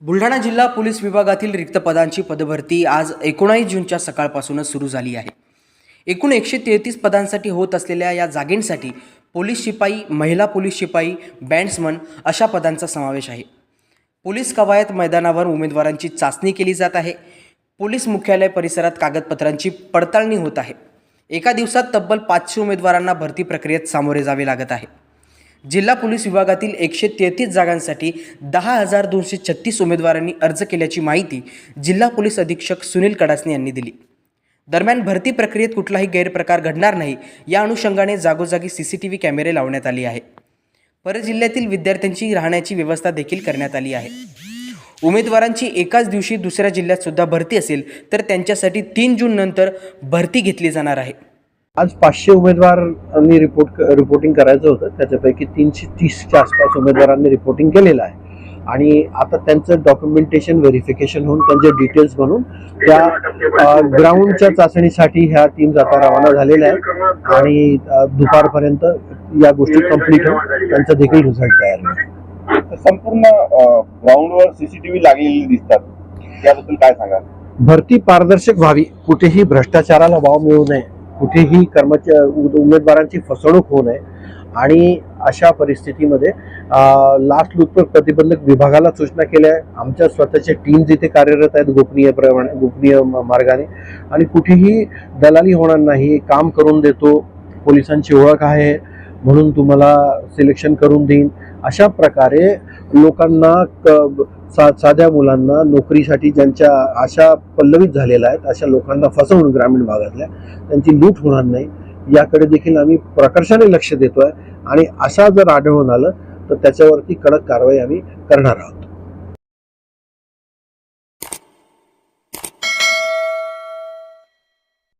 बुलढाणा जिल्हा पोलीस विभागातील रिक्त पदांची पदभरती आज एकोणावीस जूनच्या सकाळपासूनच सुरू झाली आहे. एकूण एकशे तेहतीस पदांसाठी होत असलेल्या या जागेंसाठी पोलीस शिपाई महिला पोलीस शिपाई बँड्समन अशा पदांचा समावेश आहे. पोलीस कवायत मैदानावर उमेदवारांची चाचणी केली जात आहे. पोलीस मुख्यालय परिसरात कागदपत्रांची पडताळणी होत आहे. एका दिवसात तब्बल पाचशे उमेदवारांना भरती प्रक्रियेत सामोरे जावे लागत आहे. जिल्हा पोलीस विभागातील एकशे तेहतीस जागांसाठी दहा हजार दोनशे छत्तीस उमेदवारांनी अर्ज केल्याची माहिती जिल्हा पोलीस अधीक्षक सुनील कडासने यांनी दिली. दरम्यान भरती प्रक्रियेत कुठलाही गैरप्रकार घडणार नाही या अनुषंगाने जागोजागी सी सी टी व्ही कॅमेरे लावण्यात आले आहे परजिल्ह्यातील विद्यार्थ्यांची राहण्याची व्यवस्था देखील करण्यात आली आहे. उमेदवारांची एकाच दिवशी दुसऱ्या जिल्ह्यात सुद्धा भरती असेल तर त्यांच्यासाठी तीन जून नंतर भरती घेतली जाणार आहे. आज पाचशे उमेदवारांनी रिपोर्ट रिपोर्टिंग करायचं होतं. त्याच्यापैकी तीनशे तीसच्या आसपास उमेदवारांनी रिपोर्टिंग केलेलं आहे. आणि आता त्यांचं डॉक्युमेंटेशन व्हेरिफिकेशन होऊन त्यांचे डिटेल्स बनवून त्या ग्राउंडच्या चाचणीसाठी ह्या टीम्स आता रवाना झालेल्या आहेत. आणि दुपारपर्यंत या गोष्टी कंप्लीट होऊन त्यांचा देखील रिझल्ट तयार होईल. संपूर्ण ग्राउंडवर सीसीटीव्ही लागलेली दिसतात. याबद्दल काय सांगाल? भरती पारदर्शक व्हावी. कुठेही भ्रष्टाचाराला वाव मिळू नये. कुठेही कर्मचारी उमेदवारांची फसवणूक होऊ नये. आणि अशा परिस्थितीमध्ये लास्ट लाचलुचपत प्रतिबंधक विभागाला सूचना केल्या. आहे आमच्या स्वतःच्या टीम्स इथे कार्यरत आहेत गोपनीय प्रमाणे गोपनीय म- मार्गाने. आणि कुठेही दलाली होणार नाही. काम करून देतो. पोलिसांची ओळख आहे. म्हणून तुम्हाला सिलेक्शन करून देईन. अशा प्रकारे लोकांना क- सा साध्या मुलांना नोकरीसाठी ज्यांच्या आशा पल्लवित झालेल्या आहेत अशा लोकांना फसवून ग्रामीण भागातल्या त्यांची लूट होणार नाही. याकडे देखील आम्ही प्रकर्षाने लक्ष देतोय आणि अशा जर आढळून आलं तर त्याच्यावरती कडक कारवाई आम्ही करणार आहोत.